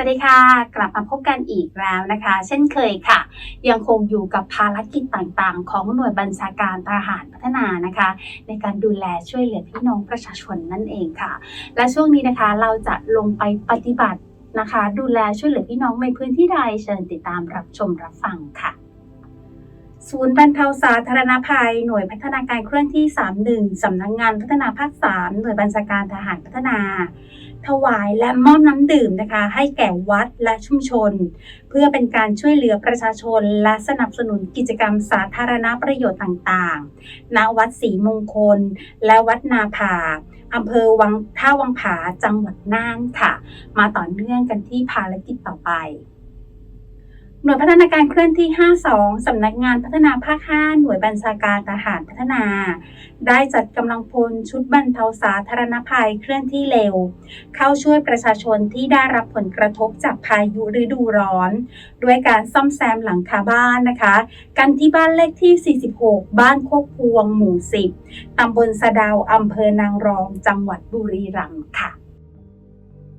วัสดีค่ะ กลับมาพบกันอีกแล้วนะคะ เช่นเคยค่ะ ยังคงอยู่กับภารกิจต่างๆ ของหน่วยบัญชาการทหารพัฒนานะคะ ในการดูแลช่วยเหลือพี่น้องประชาชนนั่นเองค่ะ และช่วงนี้นะคะเราจะลงไปปฏิบัตินะคะ ดูแลช่วยเหลือพี่น้องในพื้นที่ใดเชิญติดตามรับชมรับฟังค่ะ ศูนย์บรรเทาสาธารณภัย หน่วยพัฒนาการเคลื่อนที่ 31 สำนักงงานพัฒนาภาค 3 หน่วยบัญชาการทหารพัฒนา ถวายและมอบน้ำดื่มนะคะ ให้แก่วัดและชุมชน เพื่อเป็นการช่วยเหลือประชาชน และสนับสนุนกิจกรรมสาธารณประโยชน์ต่างๆ ณ วัดศรีมงคล และวัดนาผาอำเภอวังท่าวังผาจังหวัดน่านค่ะ มาต่อเนื่องกันที่ภารกิจต่อไป หน่วยพัฒนาการเคลื่อนที่ 52 สำนักงานพัฒนาภาค 5 หน่วยบัญชาการทหารพัฒนา ได้จัดกำลังพลชุดบรรเทาสาธารณภัยเคลื่อนที่เร็ว เข้าช่วยประชาชนที่ได้รับผลกระทบจากพายุฤดูร้อน ด้วยการซ่อมแซมหลังคาบ้านนะคะ กันที่บ้านเลขที่ 46 บ้านโคกพวงหมู่ 10 ตำบลสะดาวอำเภอนางรอง จังหวัดบุรีรัมย์ค่ะ